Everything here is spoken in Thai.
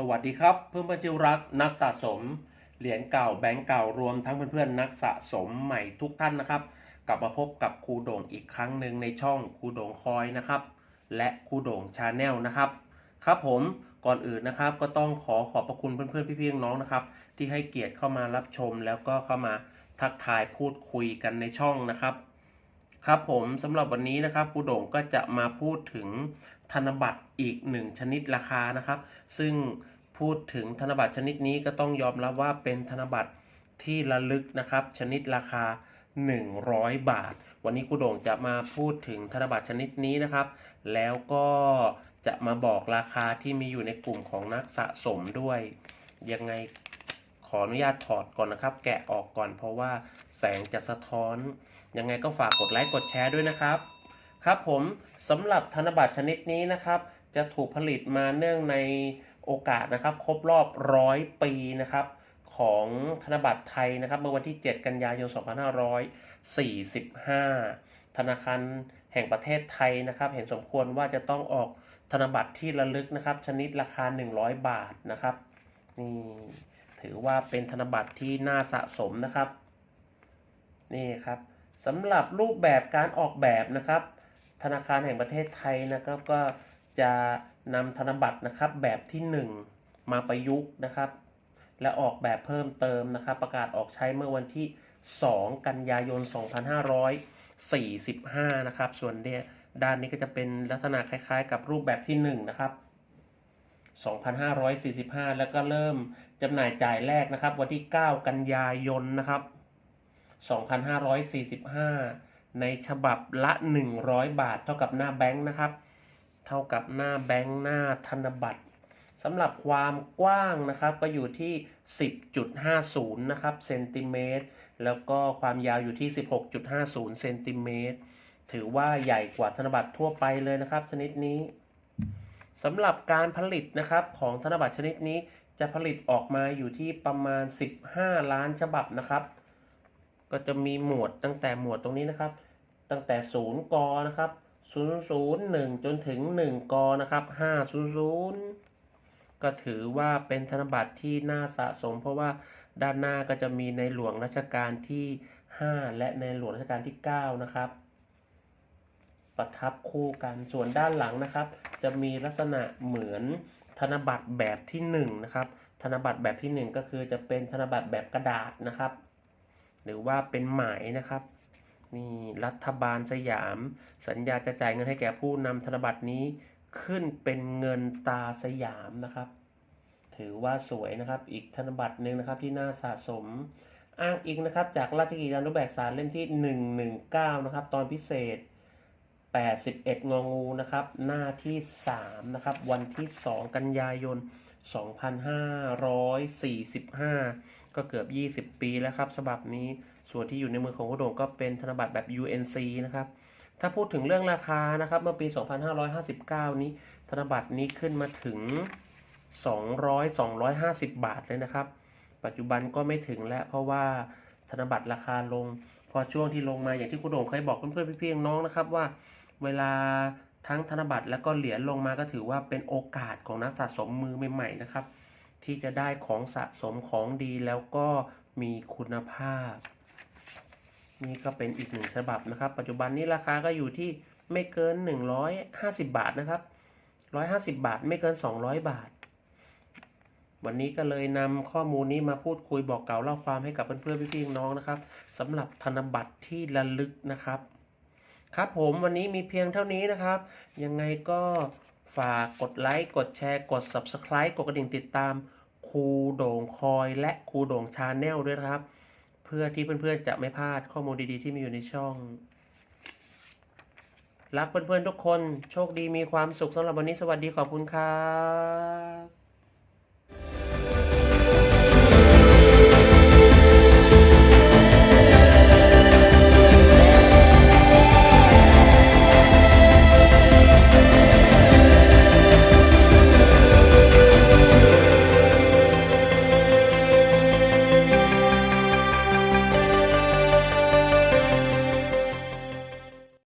สวัสดีครับเพื่อนเพื่อนที่รักนักสะสม เหรียญเก่าแบงก์เก่ารวมทั้งเพื่อนๆนักสะสมใหม่ทุกท่านนะครับ กลับมาพบกับครูโด่งอีกครั้งหนึ่งในช่องครูโด่งคอยนะครับ และครูโด่งชาแนลนะครับ ครับผมก่อนอื่นนะครับ ก็ต้องขอขอบพระคุณเพื่อนๆพี่ๆน้องนะครับ ที่ให้เกียรติเข้ามารับชมแล้วก็เข้ามาทักทายพูดคุยกันในช่องนะครับ ครับผมสำหรับวันนี้นะครับครูโด่งก็จะมาพูดถึงธนบัตรอีกหนึ่งชนิดราคานะครับ ซึ่งพูดถึงธนบัตรชนิดนี้ก็ต้องยอมรับว่าเป็นธนบัตรที่ระลึกนะครับ ชนิดราคา 100 บาท วันนี้ครูโด่งจะมาพูดถึงธนบัตรชนิดนี้นะครับ แล้วก็จะมาบอกราคาที่มีอยู่ในกลุ่มของนักสะสมด้วยยังไง ขออนุญาตถอดก่อนนะครับ แกะออกก่อนเพราะว่าแสงจะสะท้อน ยังไงก็ฝากกดไลค์กดแชร์ด้วยนะครับ ครับผมสำหรับธนบัตรชนิดนี้นะครับ จะถูกผลิตมาเนื่องในโอกาสนะครับ ครบรอบร้อยปีนะครับของธนบัตรไทยนะครับเมื่อวันที่ 7 กันยายน 2545 ธนาคารแห่งประเทศไทยนะครับ เห็นสมควรว่าจะต้องออกธนบัตรที่ระลึกนะครับ ชนิดราคา 100 บาทนะครับนี่ ถือว่าเป็นธนบัตรที่น่าสะสมนะครับ นี่ครับสำหรับรูปแบบการออกแบบนะครับ ธนาคารแห่งประเทศไทยนะครับก็จะนำธนบัตรนะครับแบบที่ 1 มาประยุกต์นะครับ และออกแบบเพิ่มเติมนะครับ ประกาศออกใช้เมื่อวันที่ 2 กันยายน 2545 นะครับ ส่วนเดียด้านนี้ก็จะเป็นลักษณะคล้ายๆ กับรูปแบบที่ 1 นะครับ 2545 แล้วก็เริ่มจำหน่ายจ่ายแรกนะครับ วันที่ 9 กันยายนนะครับ 2545 ในฉบับละ 100 บาท เท่ากับหน้าแบงค์นะครับ เท่ากับหน้าแบงค์หน้าธนบัตรสำหรับความกว้างนะครับก็อยู่ที่ 10.50 นะครับเซนติเมตรแล้วก็ความยาวอยู่ที่ 16.50 เซนติเมตรถือว่าใหญ่กว่าธนบัตรทั่วไปเลยนะครับ ชนิดนี้ สำหรับการผลิตนะครับของธนบัตรชนิดนี้จะผลิตออกมาอยู่ที่ประมาณ 15 ล้านฉบับนะครับ ก็จะมีหมวดตั้งแต่หมวดตรงนี้นะครับ ตั้งแต่0กนะครับ001 จนถึง 1 กนะครับ 500 ก็ถือว่าเป็นธนบัตรที่น่าสะสม เพราะว่าด้านหน้าก็จะมีในหลวงรัชกาลที่ 5 และในหลวงรัชกาลที่ 9 นะครับ ประทับคู่กันส่วนด้านหลังนะครับ จะมีลักษณะเหมือนธนบัตรแบบที่1นะครับธนบัตรแบบที่ 1 ก็คือจะเป็นธนบัตรแบบกระดาษนะครับ หรือว่าเป็นหมายนะครับนี่รัฐบาลสยาม สัญญาจะจ่ายเงินให้แก่ผู้นำธนบัตรนี้ขึ้นเป็นเงินตาสยามนะครับ ถือว่าสวยนะครับ อีกธนบัตรหนึ่งนะครับที่น่าสะสม อ้างอิงนะครับ จากราชกิจจานุเบกษาเล่มที่ 119 นะครับ ตอนพิเศษ 81 งองูนะครับ หน้าที่3นะครับ วันที่ 2 กันยายน 2545 ก็เกือบ 20 ปีแล้วครับ ฉบับนี้ ส่วนที่อยู่ในมือของคุณโด่งก็เป็นธนบัตรแบบ UNC นะครับ ถ้าพูดถึงเรื่องราคานะครับ เมื่อปี 2559 นี้ ธนบัตรนี้ขึ้นมาถึง 200 250 บาทเลยนะครับ ปัจจุบันก็ไม่ถึงแล้วเพราะว่า ธนบัตรราคาลง พอช่วงที่ลงมาอย่างที่คุณโด่งเคยบอกเพื่อนๆพี่ๆน้องนะครับว่า เวลาทั้งธนบัตรแล้วก็เหรียญลงมาก็ถือว่าเป็นโอกาสของนักสะสมมือใหม่ๆนะครับ ที่จะได้ของสะสมของดีแล้วก็มีคุณภาพ นี่ก็เป็นอีกหนึ่งฉบับนะครับ ปัจจุบันนี้ราคาก็อยู่ที่ไม่เกิน 150 บาทนะครับ 150 บาทไม่เกิน 200 บาท วันนี้ก็เลยนำข้อมูลนี้มาพูดคุยบอกเก่าเล่าความให้กับเพื่อนๆพี่ๆน้องนะครับสำหรับธนบัตรที่ระลึกนะครับ ครับผมวันนี้มีเพียงเท่านี้นะครับ ยังไงก็ฝากกดไลค์กดแชร์กด Subscribe กดกระดิ่งติดตามครูโด่งคอยและครูโด่งชาแนลด้วยนะครับ เพื่อที่เพื่อนๆจะไม่พลาดข้อมูลดีๆที่มีอยู่ในช่องรักเพื่อนๆทุกคน โชคดีมีความสุขสำหรับวันนี้สวัสดีขอบคุณครับ